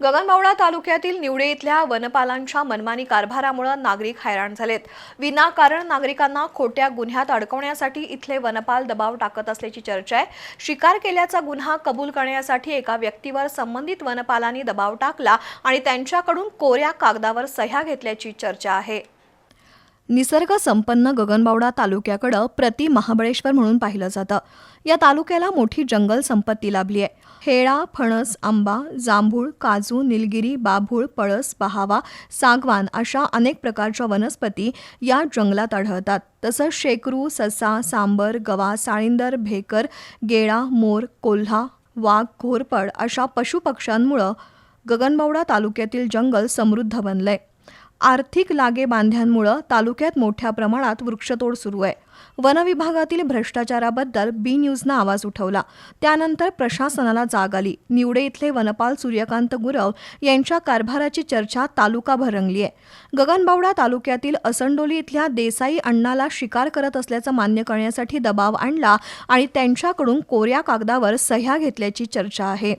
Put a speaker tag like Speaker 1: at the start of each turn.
Speaker 1: गगनबावडा तालुक्यातील निवडे इथल्या वनपालांच्या मनमानी कारभारामुळे नागरिक हैराण झालेत. विनाकारण नागरिकांना खोट्या गुन्ह्यात अडकवण्यासाठी इथले वनपाल दबाव टाकत असल्याची चर्चा आहे. शिकार केल्याचा गुन्हा कबूल करण्यासाठी एका व्यक्तीवर संबंधित वनपालांनी दबाव टाकला आणि त्यांच्याकडून कोऱ्या कागदावर सह्या घेतल्याची चर्चा आहे. निसर्ग संपन्न गगनबावडा तालुक्याकडं प्रति महाबळेश्वर म्हणून पाहिलं जातं. या तालुक्याला मोठी जंगल संपत्ती लाभली आहे. हेळा फणस आंबा जांभूळ काजू निलगिरी बाभूळ पळस बहावा सागवान अशा अनेक प्रकारच्या वनस्पती या जंगलात आढळतात. तसंच शेकरू ससा सांबर गवा साळींदर भेकर गेळा मोर कोल्हा वाघ घोरपड अशा पशुपक्ष्यांमुळं गगनबावडा तालुक्यातील जंगल समृद्ध बनलंय. आर्थिक लागे बांध्यांमुळं तालुक्यात मोठ्या प्रमाणात वृक्षतोड सुरू आहे. वनविभागातील भ्रष्टाचाराबद्दल बी न्यूजनं आवाज उठवला. त्यानंतर प्रशासनाला जाग आली. निवडे इथले वनपाल सूर्यकांत गुरव यांच्या कारभाराची चर्चा तालुकाभर रंगली आहे. गगनबावडा तालुक्यातील असंडोली इथल्या देसाई अण्णाला शिकार करत असल्याचं मान्य करण्यासाठी दबाव आणला आणि त्यांच्याकडून कोऱ्या कागदावर सह्या घेतल्याची चर्चा आहे.